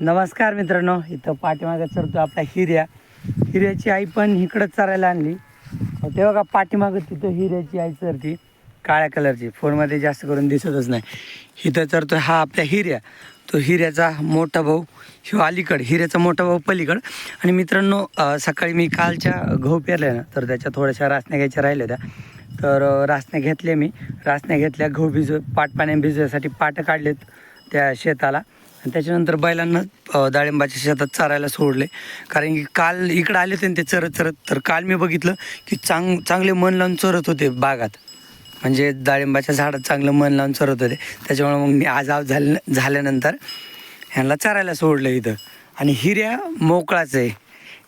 नमस्कार मित्रांनो इथं पाठीमागं चरतो आपला हिर्या हिऱ्याची आई पण इकडंच चरायला आणली. तेव्हा का पाठीमागं तिथं हिऱ्याची आई चरती काळ्या कलरची. फोनमध्ये जास्त करून दिसतच नाही. इथं चरतो हा आपल्या हिऱ्या. तो हिऱ्याचा मोठा भाऊ ह्यो अलीकड हिऱ्याचा मोठा भाऊ पलीकड. आणि मित्रांनो सकाळी मी कालच्या गहू पेरल्या ना तर त्याच्या थोड्याशा रासण्या घ्यायच्या राहिल्या होत्या. तर रासण्या घेतल्या मी. रासण्या घेतल्या गहू भिजव पाट पाण्याने भिजवण्यासाठी पाटं काढलेत त्या शेताला. आणि त्याच्यानंतर बैलांना डाळिंबाच्या शेतात चरायला सोडले. कारण की काल इकडं आले होते ना ते चरत चरत. तर काल मी बघितलं की चांग चांगले मन लावून चरत होते बागात. म्हणजे डाळिंबाच्या झाडात चांगलं मन लावून चरत होते. त्याच्यामुळे मग मी आज आव झाल्या झाल्यानंतर ह्यांना चरायला सोडलं इथं. आणि हिऱ्या मोकळाच आहे.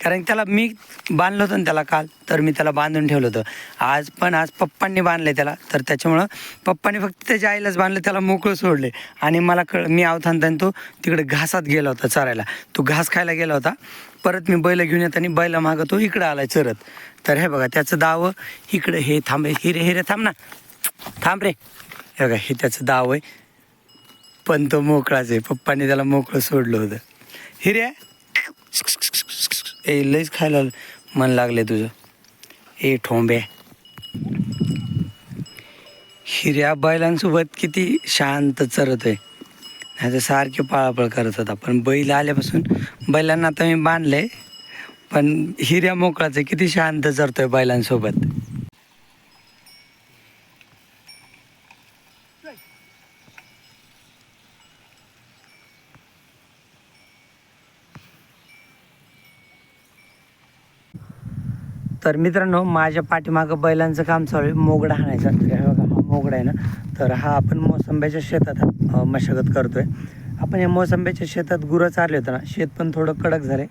कारण त्याला मी बांधलं होतं ना त्याला काल तर मी त्याला बांधून ठेवलं होतं. आज पण आज पप्पांनी बांधलं त्याला तर त्याच्यामुळं पप्पांनी फक्त त्याच्या आईलाच बांधलं त्याला मोकळं सोडले आणि मला कळ मी आवताना तो तिकडे घासात गेला होता चरायला. तो घास खायला गेला होता. परत मी बैल घेऊन येताना बैला मागं तो इकडं आलाय चरत. तर हे बघा त्याचं दाव इकडं हे थांबे हिरे हिरे थांब ना. थांब रे. हे बघा हे त्याचं दाव आहे. पण तो मोकळाच आहे. पप्पांनी त्याला मोकळं सोडलं होतं. हिरे ए लईच खायला मन लागले तुझं. ए ठोंबे हिऱ्या बैलांसोबत किती शांत चरत आहे नाही तर सारखे पाळापळ करत होता. पण बैल आल्यापासून बैलांना आता मी बांधले पण हिऱ्या मोकळाचं किती शांत चरतोय बैलांसोबत. तर मित्रांनो माझ्या पाठीमागं बैलांचं काम चालू आहे. मोगडा हाणायचा तर हा बघा हा मोगडा आहे ना. तर हा आपण मोसंब्याच्या शेतात मशागत करतो आहे आपण या मोसंब्याच्या शेतात गुरं चारले होतं ना. शेत पण थोडं कडक झाले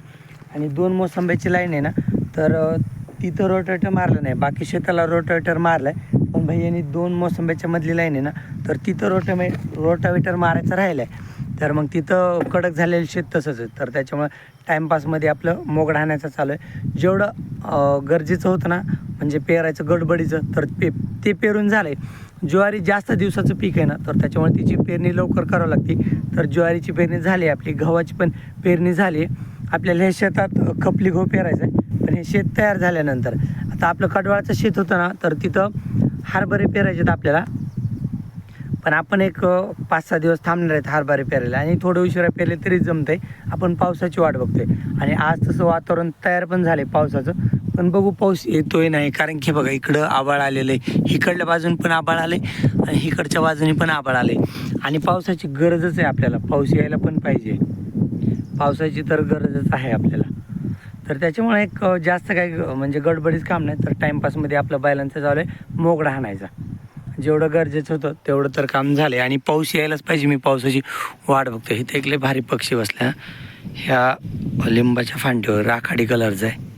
आणि दोन मोसंब्याची लाईन आहे ना. तर तिथं रोटेटर मारलं नाही. बाकी शेताला रोटावेटर मारलं आहे पण भाई यांनी दोन मोसंब्याच्या मधली लाईन आहे ना. तर तिथं रोटे रोटावेटर मारायचं राहिलं आहे तर मग तिथं कडक झालेलं शेत तसंच आहे. तर त्याच्यामुळे टाईमपासमध्ये आपलं मोग राहण्याचं चालू आहे. जेवढं गरजेचं होतं ना म्हणजे पेरायचं गडबडीचं तर पे ते पेरून झालं आहे ज्वारी जास्त दिवसाचं पीक आहे ना तर त्याच्यामुळे तिची पेरणी लवकर करावं लागते. तर ज्वारीची पेरणी झाली आहे आपली गव्हाची पण पेरणी झाली. आहे आपल्याला हे शेतात खपली गहू पेरायचं आहे पण हे शेत तयार झाल्यानंतर आता आपलं कडवाळचं शेत होतं ना तर तिथं हरभरे पेरायचे आहेत आपल्याला. पण आपण एक पाच सहा दिवस थांबणार आहेत हरभरे पेरायला आणि थोडं उशिरा पेरले तरी जमतंय. आपण पावसाची वाट बघतोय. आणि आज तसं वातावरण तयार पण झालंय पावसाचं. पण बघू पाऊस येतोय नाही. कारण की बघा इकडं आबाळ आलेलं आहे इकडल्या बाजून पण आबाळ आले आणि इकडच्या बाजूने पण आबाळ आले आणि पावसाची गरजच आहे आपल्याला. पाऊस यायला पण पाहिजे. पावसाची तर गरजच आहे आपल्याला. तर त्याच्यामुळे एक जास्त काही ग- म्हणजे गडबडीच काम नाही. तर टाईमपासमध्ये आपलं बैलांचं चालू आहे. मोगडा हाणायचा. जेवढं गरजेचं होतं तेवढं तर काम झालं आणि पाऊस यायलाच पाहिजे. मी पावसाची वाट बघतो. इथे एक लय भारी पक्षी बसल्या ह्या लिंबाच्या फांडीवर राखाडी कलरचा आहे.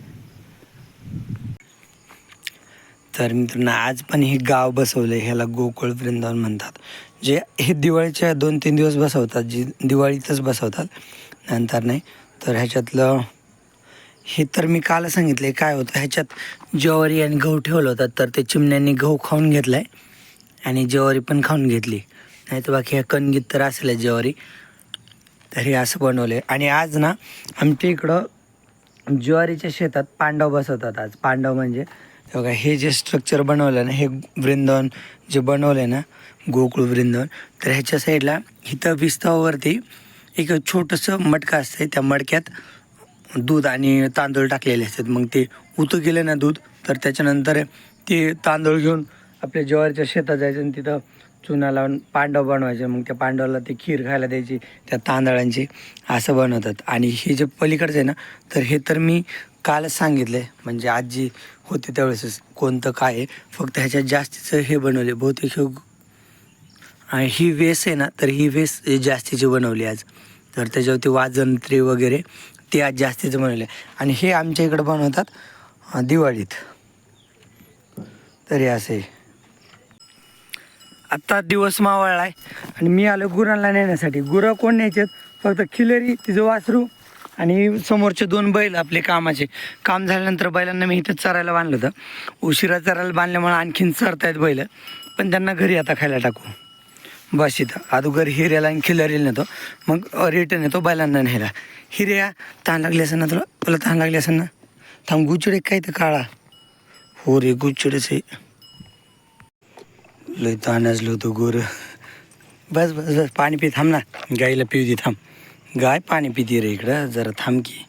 तर मित्रांनो आज पण हे गाव बसवलं ह्याला गोकुळ वृंदावन म्हणतात. जे हे दिवाळीच्या दोन तीन दिवस बसवतात. जी दिवाळीतच बसवतात. नंतर नाही. तर ह्याच्यातलं हे तर मी काल सांगितले काय होतं? ह्याच्यात ज्वारी आणि गहू ठेवलं होतं. तर ते चिमण्यांनी गहू खाऊन घेतलाय. आणि ज्वारी पण खाऊन घेतली. नाही तर बाकी ह्या कणगीत तर असेल ज्वारी. तर हे असं बनवलं आणि आज ना आमच्या इकडं ज्वारीच्या शेतात पांडव बसवतात आज. पांडव म्हणजे बघा हे जे स्ट्रक्चर बनवलं ना हे वृंदावन जे बनवलं आहे ना गोकुळ वृंदावन तर ह्याच्या साईडला इथं विस्तावावरती एक छोटंसं मटका असतं त्या मडक्यात दूध आणि तांदूळ टाकलेले असतात. मग ते उतं गेलं ना दूध तर त्याच्यानंतर ते तांदूळ घेऊन आपल्या ज्वारीच्या शेतात जायचं आणि तिथं चुना लावून पांडव बनवायचे. मग त्या पांडवाला ती खीर खायला द्यायची त्या तांदळांची. असं बनवतात. आणि हे जे पलीकडचं आहे ना तर हे तर मी कालच सांगितलं आहे म्हणजे आजी होते त्यावेळेस कोणतं काय आहे. फक्त ह्याच्यात जास्तीचं हे बनवले. बहुतेक हे आणि ही वेस आहे ना तर ही वेस जास्तीची बनवली आज. तर त्याच्यावरती वाजंत्री वगैरे ते आज जास्तीचं बनवले. आणि हे आमच्या इकडं बनवतात दिवाळीत. तरी असे आत्ता दिवस मावळला आहे. आणि मी आलो गुरांना नेण्यासाठी. गुरं कोण न्यायचेत? फक्त खिलरी तिचं वासरू आणि समोरचे दोन बैल आपले कामाचे. काम झाल्यानंतर बैलांना मी इथं चरायला बांधलं होतं. उशिरा चरायला बांधल्यामुळे आणखीन चरतायत बैल. पण त्यांना घरी आता खायला टाकू. बस इथं. अगोदर हिऱ्याला आणि खिलरीला नेतो. मग रिटर्न येतो बैलांना न्यायला. हिऱ्या तहान लागली असेल ना तुला? तुला तहान लागली असेल ना? थांब गुचिडे काय तर काळा? हो रे गुचिडेच आहे. लय ताण असलं होतं गोर. बस बस बस पाणी पी थांब ना. गाईला पिऊ दे थांब. गाय पाणी पिती रे इकडं जरा थांब की.